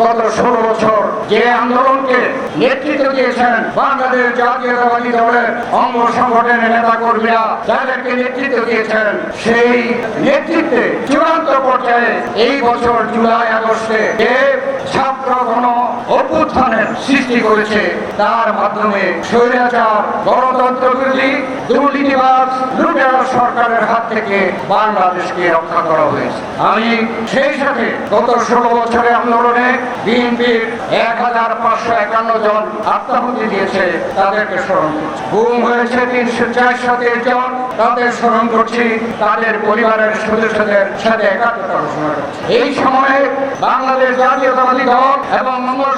গত ষোলো বছর যে আন্দোলনকে নেতৃত্ব দিয়েছেন বাংলাদেশ জাতীয়তাবাদী দলের অঙ্গ সংগঠনের নেতা কর্মীরা যাদেরকে নেতৃত্ব দিয়েছেন, সেই নেতৃত্বে চূড়ান্ত পর্যায়ে এই বছর জুলাই আগস্টে যে ছাত্র গণ অভ্যুত্থানের সৃষ্টি করেছে, তার মাধ্যমে স্বৈরাচার গণতন্ত্র বিরোধী দুর্নীতিবাজ সরকারের হাত থেকে বাংলাদেশকে রক্ষা করা হয়েছে। আমি সেই সাথে গত ষোলো বছরের আন্দোলনে বিএনপির এক হাজার পাঁচশো একান্ন জন আত্মাহুতি দিয়েছে, তাদেরকে স্মরণ করছি। গুম হয়েছে তিনশো চারশো তেইশ জন তাদের স্মরণ করছি, তাদের পরিবারের সদস্যদের সাথে একাত্মতা ঘোষণা করছি। এই সময়ে বাংলাদেশ জাতীয়তাবাদী দল এবং মঙ্গল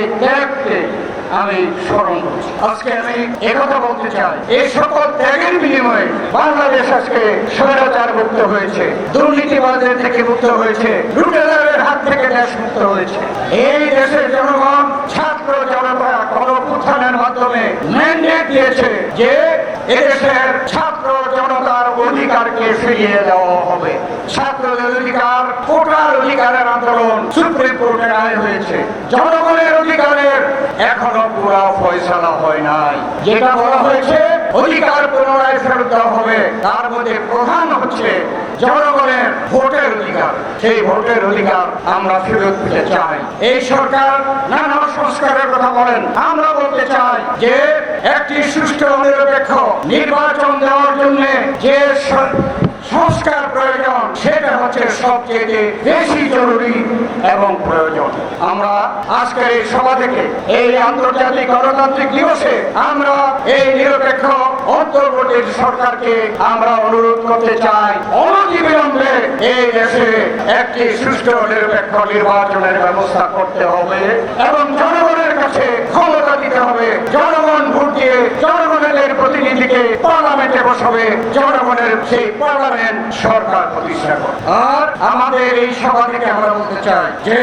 এই ত্যাগকে আমি স্মরণ করছি। আজকে আমি একথা বলতে চাই। এই সকল ত্যাগের বিনিময়ে বাংলাদেশ আজকে স্বৈরাচার মুক্ত হয়েছে দুর্নীতিবাদের থেকে মুক্ত হয়েছে লুটেদারের হাত থেকে দেশ মুক্ত হয়েছে। এই দেশের জনগণ ছাত্র জনতা গণপুত্থানের মাধ্যমে ম্যান্ডেট দিয়েছে যে এদেশের ছাত্র জনতার অধিকারকে ফিরিয়ে দেওয়া হবে। ছাত্রদের অধিকার কোটার অধিকারের আন্দোলন সুপ্রিম কোর্টে রায় হয়েছে। জনগণের অধিকারের এখনও পুরো ফয়সালা হয় নাই। যেটা বলা হয়েছে, অধিকার পুনরায় ফেরত দেওয়া হবে। তার মধ্যে প্রধান হচ্ছে ভোটের অধিকার। সেই ভোটের অধিকার আমরা ফেরত পেতে চাই। এই সরকার নানা সংস্কারের কথা বলেন। আমরা বলতে চাই যে, একটি সুষ্ঠু নিরপেক্ষ নির্বাচন দেওয়ার জন্য যে সংস্কার প্রয়োজন হচ্ছে সবচেয়ে বেশি জরুরি এবং প্রয়োজন। আমরা আজকের এই সভা থেকে এই আন্তর্জাতিক গণতান্ত্রিক দিবসে আমরা এই নিরপেক্ষ অন্তর্বর্তী সরকারকে আমরা অনুরোধ করতে চাই, অনতিবিলম্বে এই দেশে একটি সুষ্ঠু নিরপেক্ষ নির্বাচনের ব্যবস্থা করতে হবে এবং জনগণের কাছে ক্ষমতা দিতে হবে। জনগণ ভোট দিয়ে জনগণের প্রতিনিধিকে পার্লামেন্টে বসাবে জনগণের সেই পার্লামেন্ট সরকার প্রতিষ্ঠা করে আর আমাদের এই সভা থেকে আমরা বলতে চাই যে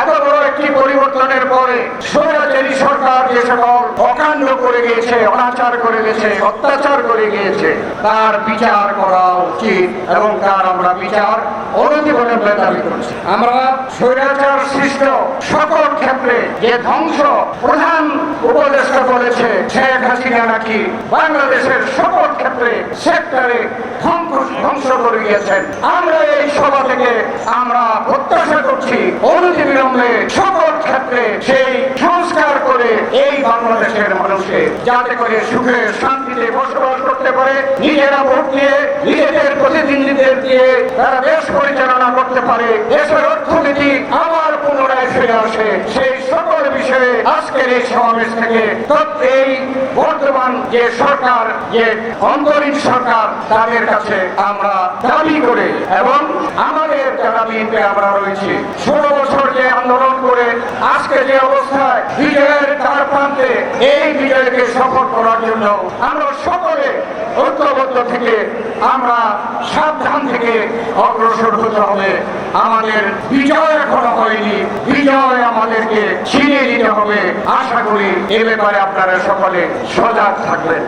এত বড় একটি পরিবর্তনের পরে স্বৈরাচারী সরকার যে সকল অকাণ্ড করে গিয়েছে, অনাচার করে গেছে অত্যাচার করে গিয়েছে, তার বিচার করা উচিত এবং তার আমরা বিচার দাবি করছি। আমরা স্বৈরাচার সৃষ্ট সকল ক্ষেত্রে যে ধ্বংস প্রধান উপদেষ্টা বলেছে, শেখ হাসিনা নাকি বাংলাদেশের সকল ক্ষেত্রে সেক্টরে ধ্বংস করে গিয়েছেন। আমরা এই সভা থেকে আমরা প্রত্যাশা করছি অনতিবিলম্বে সকল ক্ষেত্রে সেই সংস্কার করে এই বাংলাদেশের মানুষকে যাতে করে সুখে শান্তিতে বসবাস করতে পারে, নিজেরা ভোট দিয়ে নিজেদের প্রতিনিধিদের দিয়ে তারা দেশ পরিচালনা করতে পারে, দেশের অর্থনীতি আবার পুনরায় ফিরে আসে সেই সকল বিষয়ে আজকের এই সমাবেশ থেকে এই বর্তমান যে সরকার, যে অন্তরীণ সরকার, তাদের কাছে আমরা দাবি করে এবং আমাদের যারা আমরা রয়েছি। ষোলো বছর আন্দোলন করে আজকে যে অবস্থায় বিজয়ের তার প্রান্তে এই বিজয়কে সফল করার জন্য আমরা সকলে ঐক্যবদ্ধ থেকে আমরা সাবধান থেকে অগ্রসর হতে হবে। আমাদের বিজয় এখনও হয়নি। বিজয় আমাদেরকে ছিনিয়ে নিতে হবে। আশা করি এ ব্যাপারে আপনারা সকলে সজাগ থাকবেন।